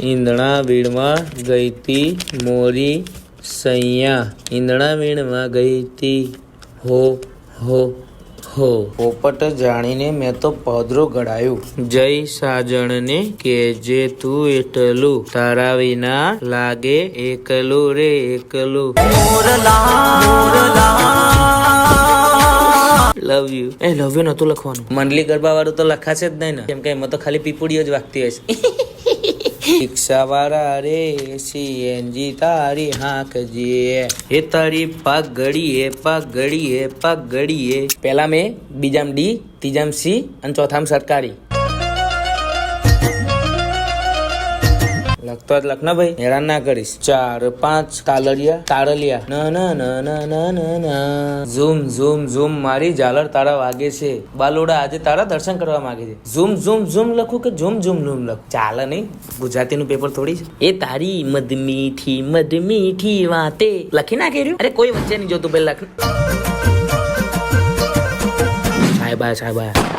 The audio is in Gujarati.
ઈંદણા વીણમાં ગઈતી મોરી સૈયા. ઈંદણા વીણમાં ગઈતી હો હો હો. પોપટ જાણીને મેં તો પદરો ગળાયું જય સાજણને કેજે તું એટલું તારા વિના લાગે એકલું રે એકલું. લવ યુ એ લવ યુ નતું લખવાનું. મંડલી ગરબા વાળું તો લખાશે જ નહીં ને. કેમ કે એમાં તો ખાલી પીપુડીઓ જ વાગતી હશે રિક્ષા વાળા રે સીએનજી તારી હાંક જીએ. એ તારી પગ ગળીએ પગ ગળીએ પગ ગળીએ પહેલા મેં બીજામ ડી ત્રીજામ સી અને ચોથામ સરકારી. લખતો જ લખ ના ભાઈ. હેરાન ના કરીશ. ચાર, પાંચ તાલરિયા તારલિયા. ન ન ન ન ન ન, ના. ઝૂમ ઝૂમ ઝૂમ, મારી ઝાલર તારા વાગે છે. બાલોડા આજે તારા દર્શન કરવા માંગે છે. ઝૂમ ઝૂમ ઝૂમ લખું કે ઝૂમ ઝૂમ ઝૂમ લખું? ચાલે નહીં. ગુજરાતીનું પેપર થોડી એ તારી મધ મીઠી મધ મીઠી વાતે. લખી ના કર્યું અરે કોઈ વચ્ચે નહીં જોતું, પેલા લખ. સાહેબા સાહેબા.